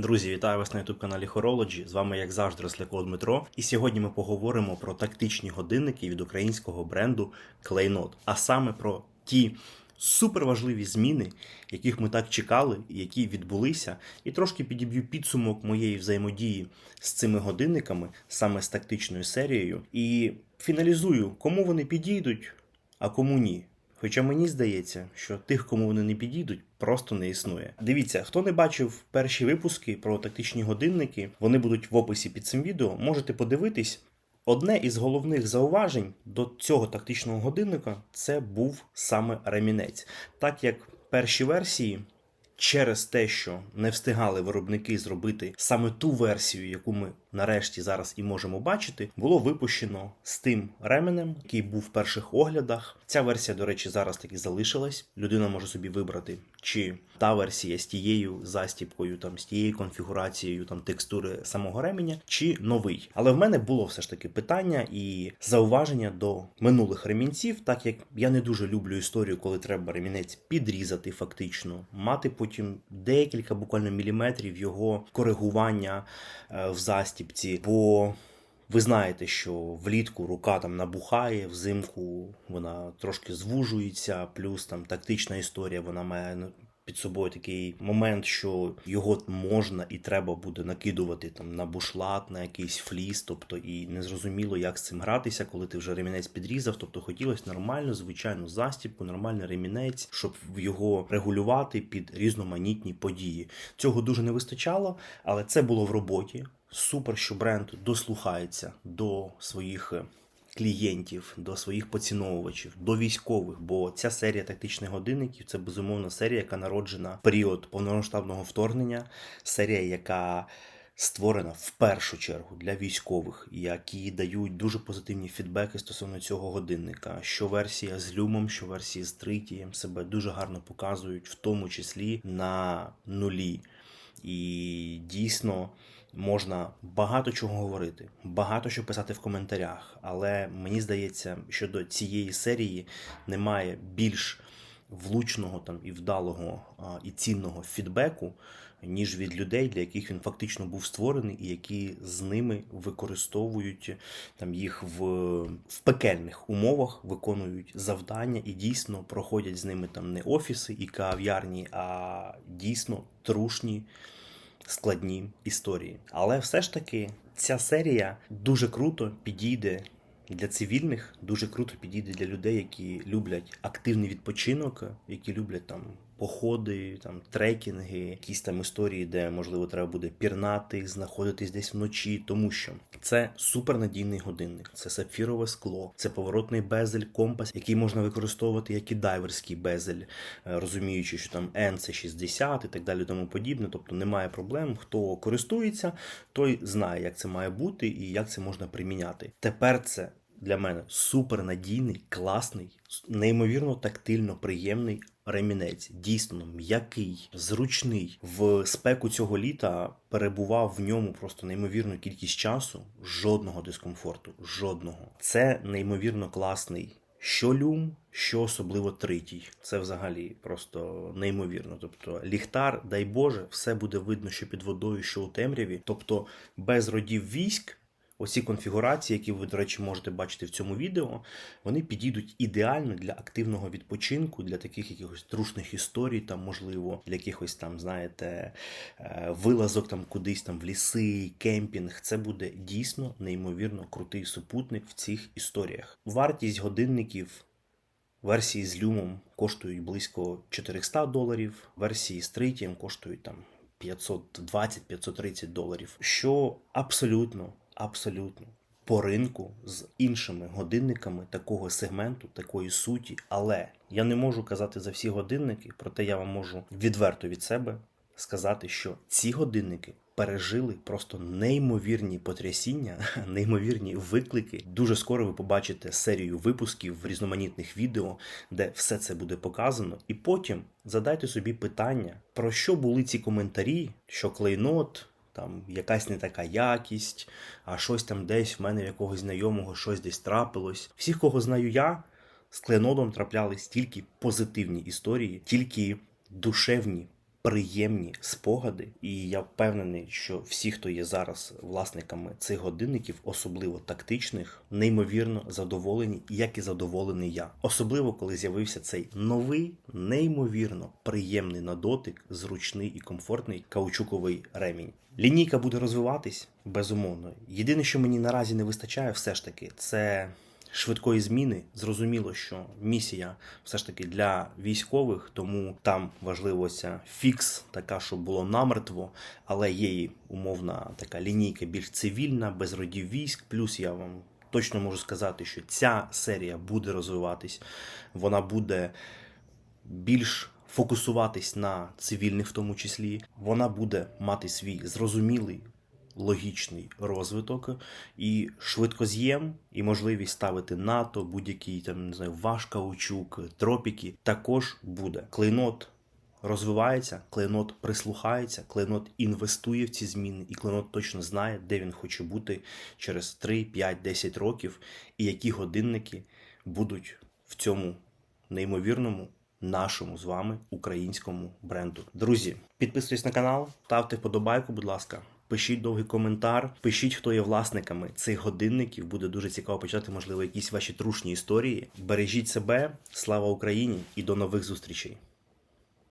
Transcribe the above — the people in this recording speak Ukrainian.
Друзі, вітаю вас на youtube каналі Horology. З вами, як завжди, Росляко Дмитро. І сьогодні ми поговоримо про тактичні годинники від українського бренду Клейнот, а саме про ті суперважливі зміни, яких ми так чекали, які відбулися, і трошки підіб'ю підсумок моєї взаємодії з цими годинниками, саме з тактичною серією, і фіналізую, кому вони підійдуть, а кому ні. Хоча мені здається, що тих, кому вони не підійдуть, просто не існує. Дивіться, хто не бачив перші випуски про тактичні годинники, вони будуть в описі під цим відео. Можете подивитись. Одне із головних зауважень до цього тактичного годинника це був саме ремінець, так як перші версії. Через те, що не встигали виробники зробити саме ту версію, яку ми нарешті зараз і можемо бачити, було випущено з тим ременем, який був в перших оглядах. Ця версія, до речі, зараз таки залишилась. Людина може собі вибрати, чи та версія з тією застіпкою, там з тією конфігурацією там текстури самого ременя, чи новий. Але в мене було все ж таки питання і зауваження до минулих ремінців, так як я не дуже люблю історію, коли треба ремінець підрізати фактично, мати потім декілька буквально міліметрів його коригування е, в застіпці. Бо ви знаєте, що влітку рука там набухає, взимку вона трошки звужується, плюс там тактична історія, вона має ну, під собою такий момент, що його можна і треба буде накидувати там на бушлат, на якийсь фліс, тобто і незрозуміло, як з цим гратися, коли ти вже ремінець підрізав. Тобто хотілося нормальну, звичайну застіпку, нормальний ремінець, щоб його регулювати під різноманітні події. Цього дуже не вистачало, але це було в роботі. Супер, що бренд дослухається до своїх е, клієнтів, до своїх поціновувачів, до військових. Бо ця серія тактичних годинників це безумовно серія, яка народжена в період повномасштабного вторгнення, серія, яка створена в першу чергу для військових, які дають дуже позитивні фідбеки стосовно цього годинника. Що версія з люмом, що версії з тритієм себе дуже гарно показують, в тому числі на нулі. І дійсно можна багато чого говорити, багато що писати в коментарях, але мені здається, що до цієї серії немає більш влучного там і вдалого і цінного фідбеку, ніж від людей, для яких він фактично був створений, і які з ними використовують там їх в, в пекельних умовах, виконують завдання і дійсно проходять з ними там не офіси і кав'ярні, а дійсно трушні складні історії. Але все ж таки ця серія дуже круто підійде для цивільних, дуже круто підійде для людей, які люблять активний відпочинок, які люблять там. Походи, там трекінги, якісь там історії, де можливо треба буде пірнати, знаходитись десь вночі, тому що це супернадійний годинник, це сапфірове скло, це поворотний безель, компас, який можна використовувати як і дайверський безель, е, розуміючи, що там N це 60 і так далі, тому подібне. Тобто немає проблем. Хто користується, той знає, як це має бути і як це можна приміняти. Тепер це для мене супернадійний, класний, неймовірно тактильно приємний ремінець. Дійсно м'який, зручний. В спеку цього літа перебував в ньому просто неймовірну кількість часу, жодного дискомфорту, жодного. Це неймовірно класний. Що люм, що особливо третій. Це взагалі просто неймовірно. Тобто ліхтар, дай Боже, все буде видно, що під водою, що у темряві. Тобто без родів військ Оці конфігурації, які ви, до речі, можете бачити в цьому відео, вони підійдуть ідеально для активного відпочинку, для таких якихось трушних історій, там, можливо, для якихось там, знаєте, е, вилазок там кудись там в ліси, кемпінг. Це буде дійсно неймовірно крутий супутник в цих історіях. Вартість годинників. Версії з люмом коштують близько 400 доларів, версії з тритієм коштують там 520-530 доларів, що абсолютно абсолютно по ринку з іншими годинниками такого сегменту, такої суті. Але я не можу казати за всі годинники, проте я вам можу відверто від себе сказати, що ці годинники. Пережили просто неймовірні потрясіння, неймовірні виклики. Дуже скоро ви побачите серію випусків в різноманітних відео, де все це буде показано. І потім задайте собі питання, про що були ці коментарі, що клейнот там якась не така якість, а щось там десь в мене в якогось знайомого щось десь трапилось. Всіх, кого знаю я, з кленодом траплялись тільки позитивні історії, тільки душевні, приємні спогади, і я впевнений, що всі, хто є зараз власниками цих годинників, особливо тактичних, неймовірно задоволені, як і задоволений я. Особливо коли з'явився цей новий, неймовірно приємний на дотик, зручний і комфортний каучуковий ремінь. Лінійка буде розвиватись безумовно. Єдине, що мені наразі не вистачає, все ж таки, це швидкої зміни. Зрозуміло, що місія все ж таки для військових, тому там важливо ця фікс, така, щоб було намертво, але є і умовна така лінійка більш цивільна, без родів військ. Плюс я вам точно можу сказати, що ця серія буде розвиватись, вона буде більш фокусуватись на цивільних, в тому числі. Вона буде мати свій зрозумілий. Логічний розвиток і швидкоз'єм, і можливість ставити НАТО, будь-який там не знаю, ваш каучук, тропіки також буде. Клейнот розвивається, клейнот прислухається, клейнот інвестує в ці зміни, і клейнот точно знає, де він хоче бути через 3, 5, 10 років, і які годинники будуть в цьому неймовірному нашому з вами українському бренду. Друзі, підписуйтесь на канал, ставте вподобайку, будь ласка. Пишіть довгий коментар, пишіть, хто є власниками цих годинників. Буде дуже цікаво почати, можливо, якісь ваші трушні історії. Бережіть себе, слава Україні і до нових зустрічей!